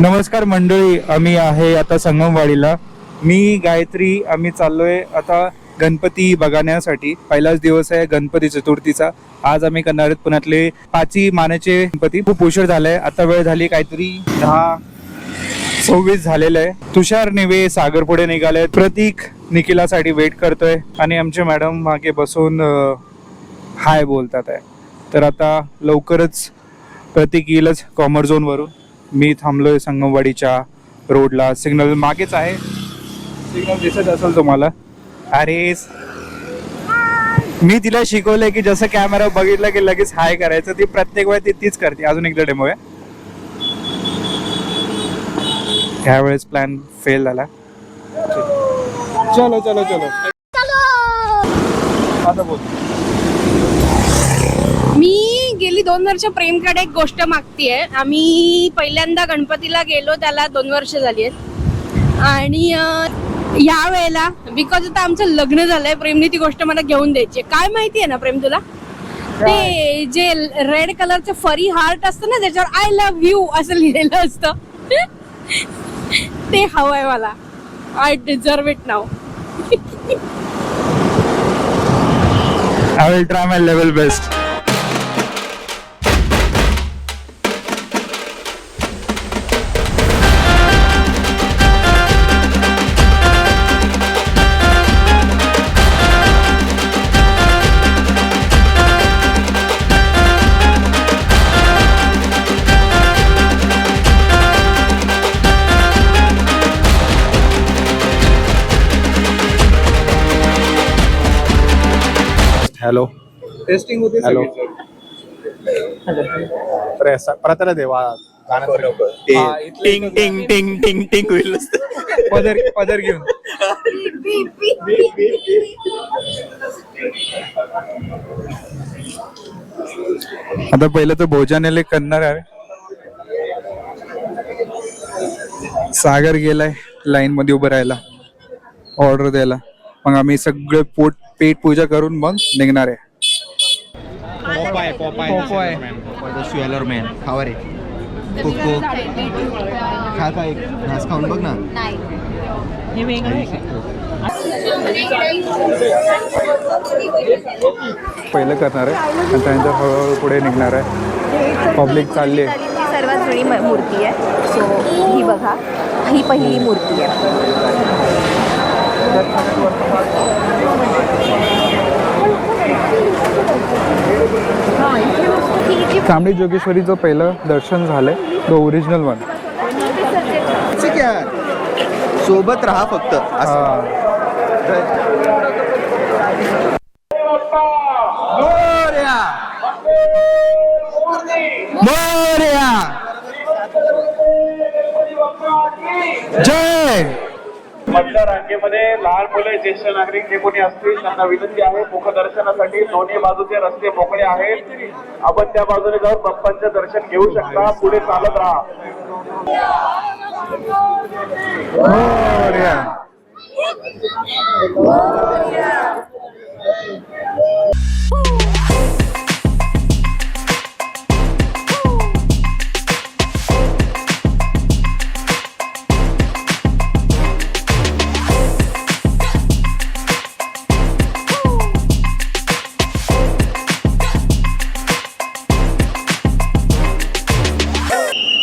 नमस्कार मंडळी आम्ही आहे आता संगमवाडीला. मी गायत्री आम्ही चाललोय आता गणपती बघण्यासाठी. पहिलाच दिवस आहे गणपती चतुर्थीचा. आज आम्ही करणार आहेत पुण्यातले पाची मानाचे गणपती. खूप उशीर झालाय आता वेळ झाली काहीतरी दहा सव्वीस झालेलं आहे तुषार नेवे सागर पुढे निघाले प्रतीक निखिलासाठी वेट करतोय. आणि आमचे मॅडम मागे बसून हाय बोलतात आहे तर आता लवकरच प्रतीक येईलच कॉमर झोन मी थांबलोय संगमवाडीच्या रोडला. सिग्नल मागेच आहे. सिग्नल दिसत असेल तुम्हाला. अरे मी तिला शिकवलंय की जसं कॅमेरा बघितला की लगेच हाय करायचं. ती प्रत्येक वेळी ती तीच करते. अजून एकदा डेमो आहे. त्यावेळेस प्लॅन फेल झाला. चलो चलो. चलो! आता बोल. मी गेली दोन वर्ष प्रेमकडे एक गोष्ट मागतीये. आम्ही पहिल्यांदा गणपतीला गेलो त्याला दोन वर्ष झाली आहेत. आणि या वेळेला बिकॉज आता आमचं लग्न झालंय प्रेमने ती गोष्ट मला घेऊन द्यायची काय माहितीये ना प्रेम तुला? ते जे रेड कलरचं फरी हार्ट असतं ना त्याच्यावर आय लव्ह यू असं लिहिलेलं असतं. ते हवंय मला. I deserve it now I will try my level best hello testing होते Hello. सगळीच. प्रसा- प्रतारा देवा टिंग टिंग टिंग टिंग टिंग होईल पदर पदर घेऊन. आता पहिलं तर भोजनालय करणार आहे. सागर गेलाय लाईन मध्ये उभं राहायला. ऑर्डर द्यायला. मग आम्ही सगळे पोट पेट पूजा करून मग निघणार आहे. Popeye Popeye Popeye. Sailor man खावा रे कुकू खा का एक घास खाऊन बघ ना पहिलं करणार आहे. आणि त्यानंतर हळूहळू पुढे निघणार आहे. पब्लिक चालली आहे. ही सर्वात जुनी मूर्ती आहे. सो ही बघा. ही पहिली मूर्ती आहे. ही तांबडी जोगेश्वरीचं पहिलं दर्शन झालंय द ओरिजिनल वन सोबत राहा फक्त असं. मधल्या रांगेमध्ये लहान मुले ज्येष्ठ नागरिक जे कोणी असतील त्यांना विनंती आहे मुखदर्शनासाठी दोन्ही बाजूचे रस्ते मोकळे आहेत. आपण त्या बाजूने जाऊन बाप्पांचे दर्शन घेऊ शकता. पुढे चालत राहा.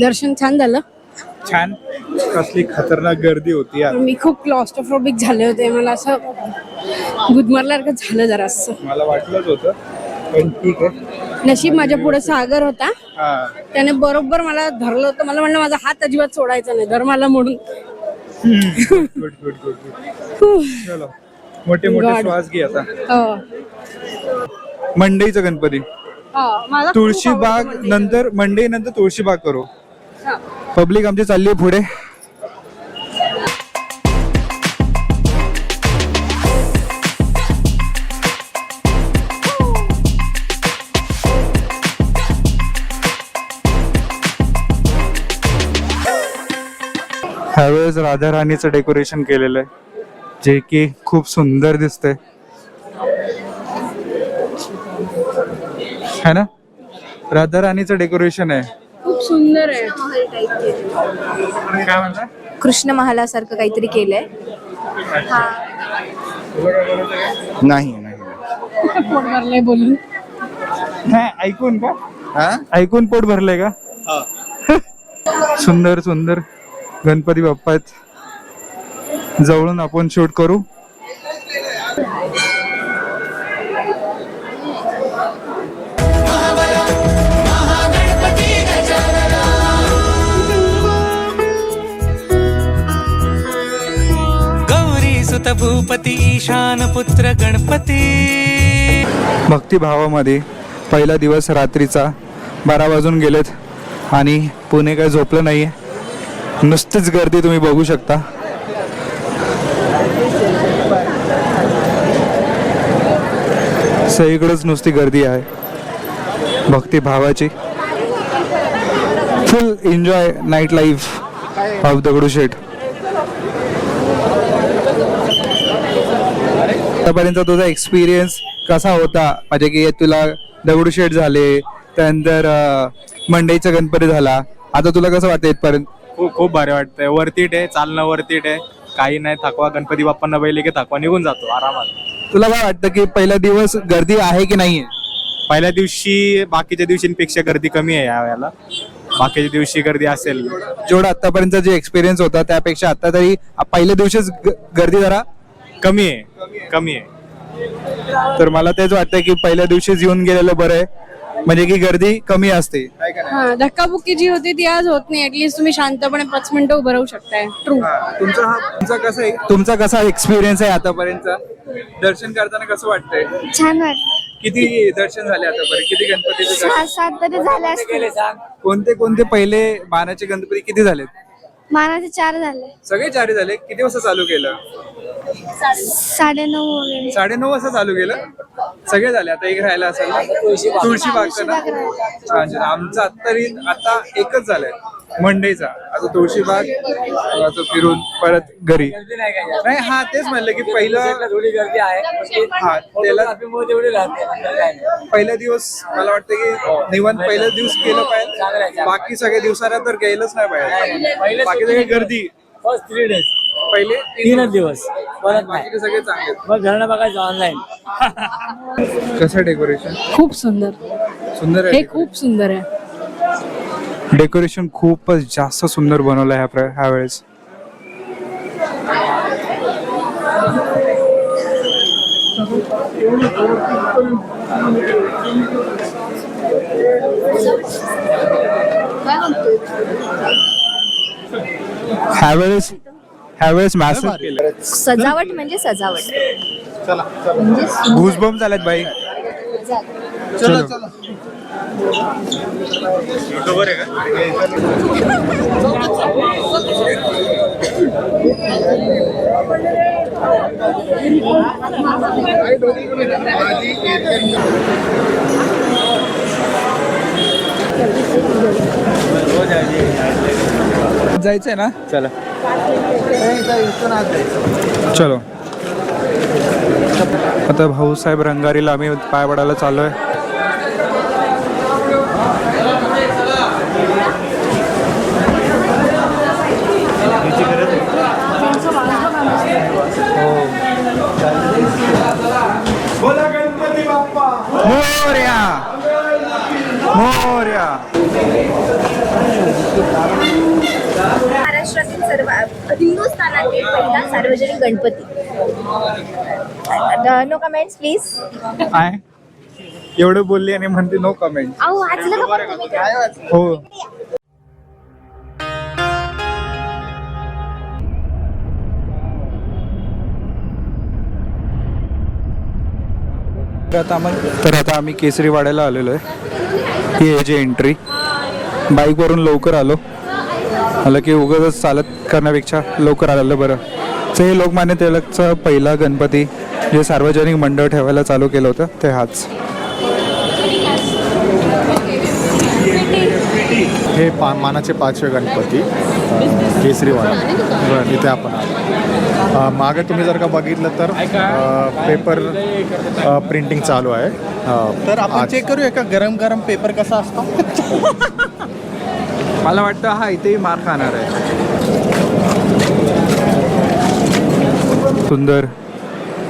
दर्शन छान झालं. छान. कसली खतरनाक गर्दी होती यार. मी खूप क्लॉस्ट्रोफोबिक झाले होते. मला असं गुदमरल्यासारखं झालं जरा असं मला वाटलंच होतं पण ठीक आहे. नशीब माझ्या पुढे सागर होता. हा. त्याने बरोबर मला धरलं होतं. मला म्हणलं माझा हात अजिबात सोडायचा नाही. धर मला म्हणून. गुड गुड गुड गुड चलो. मोठे मोठे God. श्वास घे आता. हो. मंडईचा गणपती. हो, मला खूप तुळशीबाग आवडतं म्हणजे. नंतर मंडई नंतर तुळशीबाग करू. पब्लिक आमची चालली आहे पुढे. ह्यावेळेस राधा राणीचं डेकोरेशन केलेलं आहे. जे की खूप सुंदर दिसतंय. है ना? राधा राणीचं डेकोरेशन आहे. सुंदर आहे. काय म्हणता? कृष्ण महालासारखं काहीतरी केलंय. हा. नाही नाही. पोट भरलंय बोलून. नाही ऐकून का? हा? ऐकून पोट भरलंय का? सुंदर सुंदर. गणपती बाप्पा आहेत जवळून आपण शूट करू. सुत भूपती ईशान पुत्र गणपती. भक्तिभावामध्ये पहिला दिवस रात्रीचा बारा वाजून गेलेत आणि पुणे काय झोपलं नाही आहे नुसतीच गर्दी तुम्ही बघू शकता. सगळीकडेच नुसती गर्दी आहे. भक्तिभावाची. Full enjoy night life of Dagdusheth. आतापर्यंत तुझा एक्सपिरियन्स कसा होता? म्हणजे की तुला दगडूशेठ झाले त्यानंतर मंडईचा गणपती झाला. आता तुला कसं वाटतं इथपर्यंत? खूप खूप भारी वाटतंय. वरतीट आहे चालणं वरतीट आहे काही नाही थकवा गणपती बाप्पांना बैले की थकवा निघून जातो आरामात. तुला काय वाटतं की पहिला दिवस गर्दी आहे की नाहीये? पहिल्या दिवशी बाकीच्या दिवशींपेक्षा गर्दी कमी आहे या वेळेला. बाकीच्या दिवशी गर्दी असेल. जेवढा आतापर्यंत जे एक्सपिरियन्स होता त्यापेक्षा आता तरी पहिल्या दिवशीच गर्दी जरा कमी आहे. कमी आहे. तर मला तेच वाटतं की पहिल्या दिवशीच येऊन गेलेलं बरं आहे. म्हणजे की गर्दी कमी असते. हा धक्काबुक्की जी होती ती आज होत नाही. ऍटलीस्ट तुम्ही शांतपणे पाच मिनिटं उभं राहू शकताय. ट्रू तुमचा हा तुमचा कसा तुमचा कसा एक्सपिरियन्स आहे आतापर्यंतचा? दर्शन करताना कसं वाटतंय? छान वाटलं. किती दर्शन झाले आतापर्यंत? किती गणपतीचे दर्शन? सहा सात तरी झाले असतील. कोणते कोणते पहिले मानाचे गणपती किती झालेत? मानाचे चार झाले. सगळे चारी झाले. किती वाजता चालू केलं? साडे नऊ वगैरे. साडे नऊ वाजता चालू केलं? सगळे झाले. आता एक राहिला असेल ना? तुळशी बाग. ना? अच्छा, आमचा तरी आता एकच झालंय. मंडेचा. आता तुळशी बाग आता फिरून परत घरी. नाही हा तेच म्हणलं की पहिलं थोडी गर्दी आहे हा त्याला तेवढी राहते. पहिला दिवस मला वाटतं की निवांत पहिला दिवस केलं पाहिजे. बाकी सगळ्या दिवसाला तर गेलंच नाही पाहिजे. बाकी सगळे गर्दी. फर्स्ट थ्री डेज पहिले तीनच दिवस. परत बाकीचे सगळे चांगले मग घरनं बघायचं ऑनलाईन कसं डेकोरेशन खूप सुंदर. सुंदर हे आहे खूप सुंदर आहे. डेकोरेशन खूपच जास्त सुंदर बनवलं आहे ह्या प्र- ह्या वेळेस. ह्या वेळेस ह्या वेळेस मॅसेज केलं सजावट म्हणजे सजावट. घुसबम झाल्यात बाई. चलो. जायचंय ना? चला. चलो. आता भाऊसाहेब रंगारीला आम्ही पाय पडायला चालू आहे मोर्या मोर्या. महाराष्ट्रातील सर्व हिंदुस्थानातील पहिला सार्वजनिक गणपती. नो कमेंट्स प्लीज काय? एवढं बोलली आणि म्हणते नो कमेंट अहो वाचलं का पण तुम्ही? हो. तर आता आम्ही तर आता आम्ही केसरीवाड्याला आलेलो आहे. ही आहे जी एंट्री बाईकवरून लवकर आलो. मला की उगाच चालत करण्यापेक्षा लवकर आलेलं बरं. तर हे लोकमान्य टिळकचा पहिला गणपती जे सार्वजनिक मंडळ ठेवायला चालू केलं होतं ते हाच. हे पा मानाचे पाचवे गणपती अ, केसरीवाडा इथे आपण आलो. मागे तुम्ही जर का बघितलं तर पेपर प्रिंटिंग चालू आहे. तर आपण चेक करूया का गरम गरम पेपर कसा असतो? मला वाटतं हा इथेही मार खाणार आहे. सुंदर.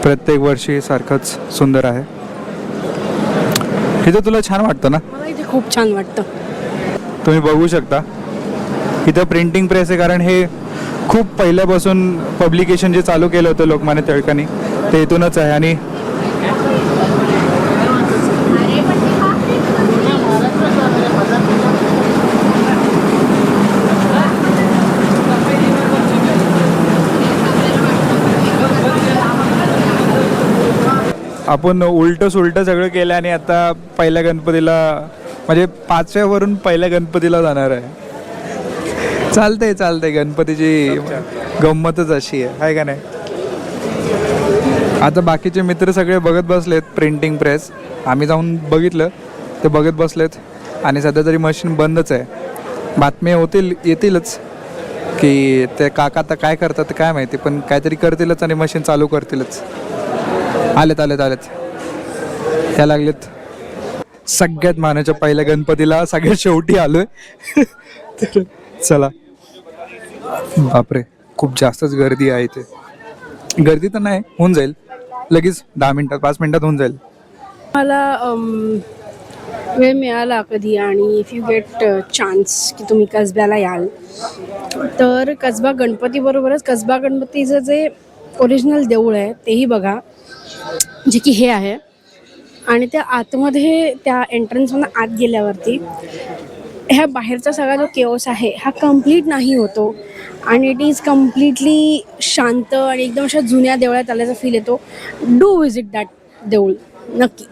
प्रत्येक वर्षी सारखंच सुंदर आहे. इथं तुला छान वाटतं ना? मला इथे खूप छान वाटतं. तुम्ही बघू शकता. इथं प्रिंटिंग प्रेस आहे कारण हे खूप पहिल्यापासून पब्लिकेशन जे चालू केलं होतं लोकमान्य टिळकांनी ते इथूनच आहे. आणि आपण उलट सुलट सगळं केलं आणि आता पहिल्या गणपतीला म्हणजे पाचव्यावरून पहिल्या गणपतीला जाणार आहे. चालतंय चालतंय. गणपतीची गंमतच अशी आहे. आहे का नाही? आता बाकीचे मित्र सगळे बघत बसलेत प्रिंटिंग प्रेस आम्ही जाऊन बघितलं. ते बघत बसलेत. आणि सध्या तरी मशीन बंदच आहे. बातम्या होतील येतीलच. की ते काका आता काय करतात काय माहिती पण काहीतरी करतीलच आणि मशीन चालू करतीलच. आलेत आलेत आलेत. त्या लागलेत. सगळ्यात मानाच्या पहिल्या गणपतीला सगळ्यात शेवटी आलोय. तर चला. बापरे खूप जास्तच गर्दी आहे इथे. गर्दी तर नाही होऊन जाईल. लगेच दहा मिनिटात पाच मिनिटात होऊन जाईल. मला अम, वेळ मिळाला कधी आणि इफ यू गेट चान्स की तुम्ही कसब्याला याल तर कसबा गणपतीबरोबरच कसबा गणपतीचं जे ओरिजिनल देऊळ आहे तेही बघा जे की हे आहे. आणि त्या आतमध्ये त्या एंट्रन्समधून आत गेल्यावरती ह्या बाहेरचा सगळा जो केओस आहे हा कंप्लीट नाही होतो. आणि इट इज कम्प्लिटली शांत आणि एकदम अशा जुन्या देवळात आल्याचा फील येतो. डू विजिट दॅट देऊळ नक्की.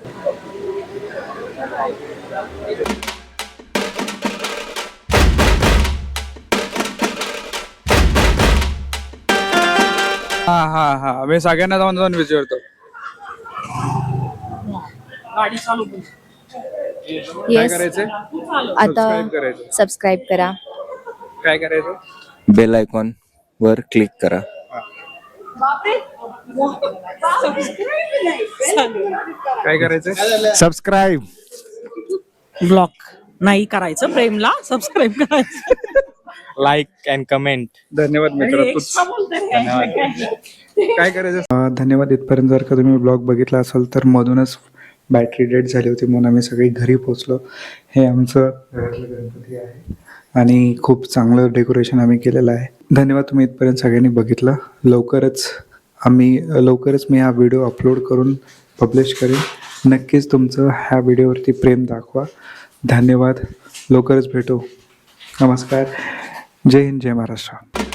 हा हा हा. मी सगळ्यांना जाऊन जाऊन विचारतो काय येस करायचंय? आता करायचं सबस्क्राईब करा. काय करायचं बेल आयकॉन वर क्लिक करा. काय करायचंय? सबस्क्राईब ब्लॉक नाही करायचं प्रेमला सबस्क्राईब करायचं. लाईक अँड कमेंट धन्यवाद मित्र तूच काय करायचं अं, धन्यवाद इथपर्यंत जर का तुम्ही ब्लॉग बघितला असाल तर मधूनच बॅटरी डेड झाली होती म्हणून आम्ही सगळी घरी पोचलो हे आमचं गणपती आहे. आणि खूप चांगलं डेकोरेशन आम्ही केलेलं आहे. धन्यवाद तुम्ही इथपर्यंत सगळ्यांनी बघितलं. लवकरच आम्ही लवकरच मी हा व्हिडिओ अपलोड करून पब्लिश करेन. नक्कीच तुमचं ह्या व्हिडिओवरती प्रेम दाखवा. धन्यवाद. लवकरच भेटू. नमस्कार. जय हिंद जय महाराष्ट्र.